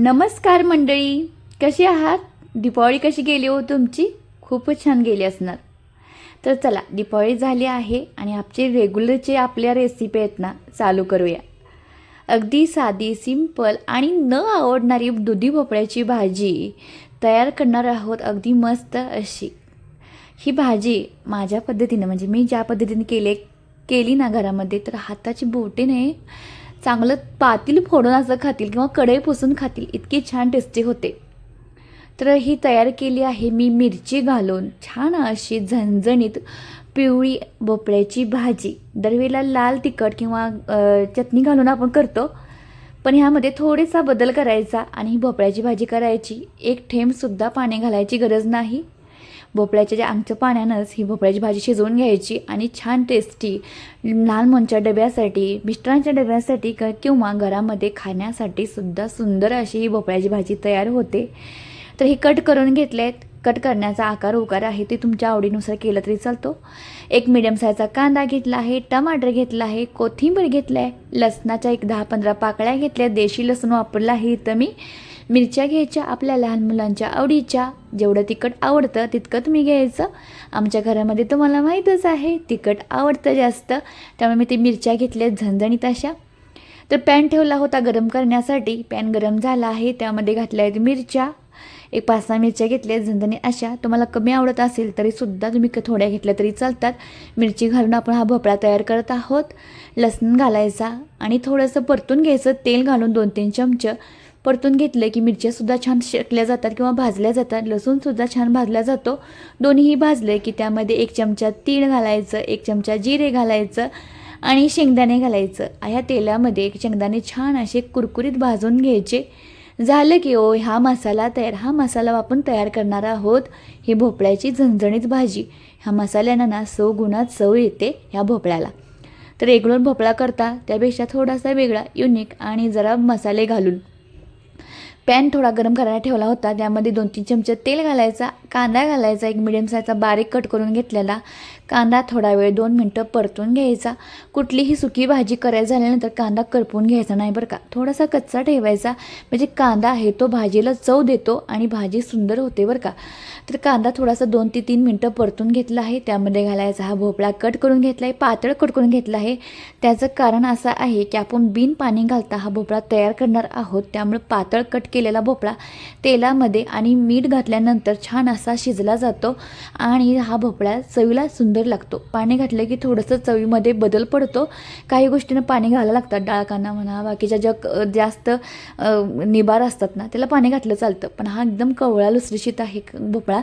नमस्कार मंडळी. कशी आहात? दीपावली कशी गेली हो तुमची? खूपच छान गेली असणार. तर चला दीपावली झाली आहे आणि आपचे रेग्युलरचे आपल्या रेसिपी आहेत ना चालू करूया. अगदी साधी सिंपल आणि न आवडणारी दुधी भोपळ्याची भाजी तयार करणार आहोत अगदी मस्त अशी. ही भाजी माझ्या पद्धतीनं म्हणजे मी ज्या पद्धतीने केले केली ना घरामध्ये तर हाताची बोटेने चांगलं पातील फोडून असं खातील किंवा कढई पुसून खातील इतकी छान टेस्टी होते. तर ही तयार केली आहे मी मिरची घालून. छान अशी झणझणीत पिवळी भोपळ्याची भाजी. दरवेळेला लाल तिखट किंवा चटणी घालून आपण करतो. पण ह्यामध्ये थोडेसा बदल करायचा आणि ही भोपळ्याची भाजी करायची. एक थेंबसुद्धा पाणी घालायची गरज नाही. भोपळ्याच्या ज्या आमच्या पाण्यानंच ही भोपळ्याची भाजी शिजवून घ्यायची आणि छान टेस्टी लहान मुलांच्या डब्यासाठी मिस्टरांच्या डब्यासाठी क- किंवा घरामध्ये खाण्यासाठी सुद्धा सुंदर अशी ही भोपळ्याची भाजी तयार होते. तर ही कट करून घेतले आहेत कट करण्याचा आकार उकार आहे ते तुमच्या आवडीनुसार केलं तरी चालतो. एक मिडियम साईजचा कांदा घेतला आहे टमाटर घेतला आहे कोथिंबीर घेतला आहे लसणाच्या एक दहा पंधरा पाकळ्या घेतल्या देशी लसूण वापरला आहे. इथं मी मिरच्या घ्यायच्या आपल्या लहान मुलांच्या आवडीच्या जेवढं तिखट आवडतं तितकं तुम्ही घ्यायचं. आमच्या घरामध्ये तुम्हाला माहीतच आहे तिखट आवडतं जास्त. त्यामुळे मी ते मिरच्या घेतल्या झणझणीत अशा. तर पॅन ठेवला होता गरम करण्यासाठी. पॅन गरम झाला आहे त्यामध्ये घातल्या आहेत मिरच्या. एक पाच सहा मिरच्या घेतल्या झणझणी अशा. तुम्हाला कमी आवडत असेल तरीसुद्धा तुम्ही क- थोड्या घेतल्या तरी चालतात. मिरची घालून आपण हा भोपळा तयार करत आहोत. लसूण घालायचा आणि थोडंसं परतून घ्यायचं. तेल घालून दोन तीन चमचं. परतून घेतलं की मिरच्यासुद्धा छान शेकल्या जातात किंवा भाजल्या जातात लसूणसुद्धा छान भाजला जातो. दोन्हीही भाजले की त्यामध्ये एक चमचा तीळ घालायचं एक चमचा जिरे घालायचं आणि शेंगदाणे घालायचं. ह्या तेलामध्ये एक शेंगदाणे छान असे कुरकुरीत भाजून घ्यायचे. झालं की ओ हा मसाला तयार हा मसाला आपण तयार करणार आहोत ही भोपळ्याची झणझणीत भाजी. ह्या मसाल्यानं ना सव गुणात चव येते ह्या भोपळ्याला. तर रेग्युलर भोपळा करता त्यापेक्षा थोडासा वेगळा युनिक आणि जरा मसाले घालून. पॅन थोडा गरम करायला ठेवला होता. त्यामध्ये दोन तीन चमचे तेल घालायचा कांदा घालायचा एक मिडियम साईजचा बारीक कट करून घेतलेला. कांदा थोडा वेळ दोन मिनटं परतून घ्यायचा. कुठलीही सुकी भाजी करायला झाल्यानंतर कांदा करपून घ्यायचा नाही बरं का. थोडासा कच्चा ठेवायचा. म्हणजे कांदा आहे तो भाजीला चव देतो आणि भाजी सुंदर होते बरं का. तर कांदा थोडासा दोन ते तीन मिनटं परतून घेतला आहे. त्यामध्ये घालायचा हा भोपळा कट करून घेतला आहे. पातळ कट करून घेतला आहे. त्याचं कारण असं आहे की आपण बिन पाणी घालता हा भोपळा तयार करणार आहोत. त्यामुळे पातळ कट केलेला भोपळा तेलामध्ये आणि मीठ घातल्यानंतर छान असा शिजला जातो आणि हा भोपळा चवीला सुंदर लागतो. पाणी घातलं की थोडंसं चवीमध्ये बदल पडतो. काही गोष्टीनं पाणी घालायला लागतात डाळकांना म्हणा बाकीच्या ज्या जास्त निबार असतात ना त्याला पाणी घातलं चालतं. पण हा एकदम कवळा लुसरीशीत आहे भोपळा.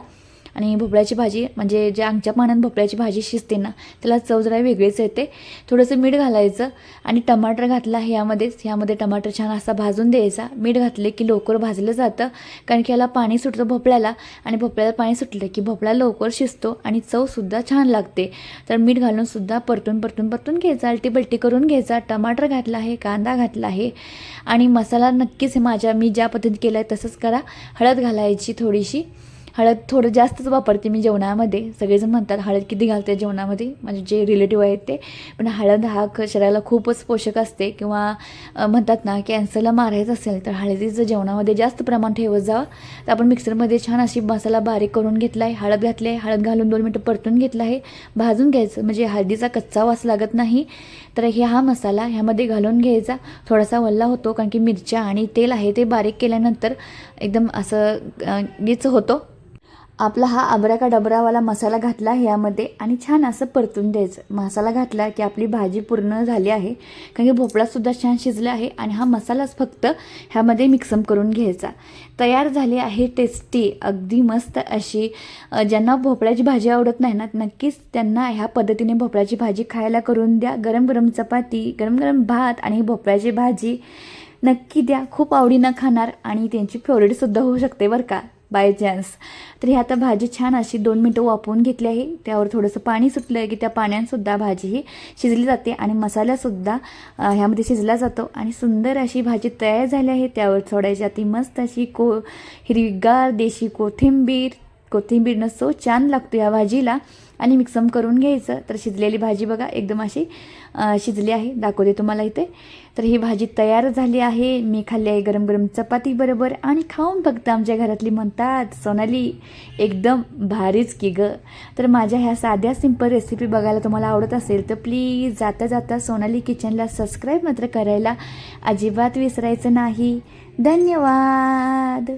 आणि भोपळ्याची भाजी म्हणजे जे आमच्या पाण्यात भोपळ्याची भाजी शिजते ना त्याला चव जरा वेगळीच येते. थोडंसं मीठ घालायचं आणि टमाटर घातलं आहे यामध्येच ह्यामध्ये टमाटर छान असा भाजून द्यायचा. मीठ घातले की लवकर भाजलं जातं कारण की याला पाणी सुटतं भोपळ्याला. आणि भोपळ्याला पाणी सुटलं की भोपळा लवकर शिजतो आणि चवसुद्धा छान लागते. तर मीठ घालूनसुद्धा परतून परतून परतून घ्यायचा. अलटीपलटी करून घ्यायचा. टमाटर घातला आहे कांदा घातला आहे. आणि मसाला नक्कीच माझ्या मी ज्या पद्धतीने केला आहे तसंच करा. हळद घालायची थोडीशी. हळद थोडं जास्तच वापरते मी जेवणामध्ये. सगळेजण म्हणतात हळद किती घालते जेवणामध्ये? माझे जे रिलेटिव्ह आहेत ते. पण हळद हा शरीराला खूपच पोषक असते किंवा म्हणतात ना कॅन्सरला मारायचं असेल तर हळदीचं जेवणामध्ये जास्त प्रमाण ठेवत जावं तर आपण मिक्सरमध्ये छान अशी मसाला बारीक करून घेतला आहे हळद घातली आहे हळद घालून दोन मिनटं परतून घेतलं आहे भाजून घ्यायचं म्हणजे हळदीचा कच्चा वास लागत नाही. तर हे हा मसाला ह्यामध्ये घालून घ्यायचा. थोडासा वल्ला होतो कारण की मिरच्या आणि तेल आहे ते बारीक केल्यानंतर एकदम असं गीच होतो. आपला हा आबराका डबरावाला मसाला घातला ह्यामध्ये आणि छान असं परतून द्यायचं. मसाला घातला की आपली भाजी पूर्ण झाली आहे. कारण की भोपळासुद्धा छान शिजला आहे आणि हा मसालाच फक्त ह्यामध्ये मिक्सम करून घ्यायचा. तयार झाली आहे टेस्टी अगदी मस्त अशी ज्यांना भोपळ्याची भाजी आवडत नाही ना नक्कीच त्यांना ह्या पद्धतीने भोपळ्याची भाजी खायला करून द्या. गरम गरम चपाती गरम गरम भात आणि भोपळ्याची भाजी नक्की द्या. खूप आवडीनं खाणार आणि त्यांची फेवरेटसुद्धा होऊ शकते बरं का. By chance. तर ही आता भाजी छान अशी दोन मिनटं वापरून घेतली आहे. त्यावर थोडंसं पाणी सुटलं आहे की त्या पाण्यातसुद्धा भाजी ही शिजली जाते आणि मसालासुद्धा ह्यामध्ये शिजला जातो आणि सुंदर अशी भाजी तयार झाली आहे. त्यावर थोड्याशा ती मस्त अशी को हिरवीगार देशी कोथिंबीर कोथिंबीरनं सो छान लागतो या भाजीला. आणि मिक्सम करून घ्यायचं. तर शिजलेली भाजी बघा एकदम अशी शिजली आहे. दाखवते तुम्हाला इथे. तर ही भाजी तयार झाली आहे. मी खाल्ली आहे गरम गरम चपाती बरोबर. आणि खाऊन फक्त आमच्या घरातली म्हणतात सोनाली एकदम भारीच की ग. तर माझ्या ह्या साध्या सिंपल रेसिपी बघायला तुम्हाला आवडत असेल तर प्लीज जाता जाता सोनाली किचनला सबस्क्राईब मात्र करायला अजिबात विसरायचं नाही. धन्यवाद!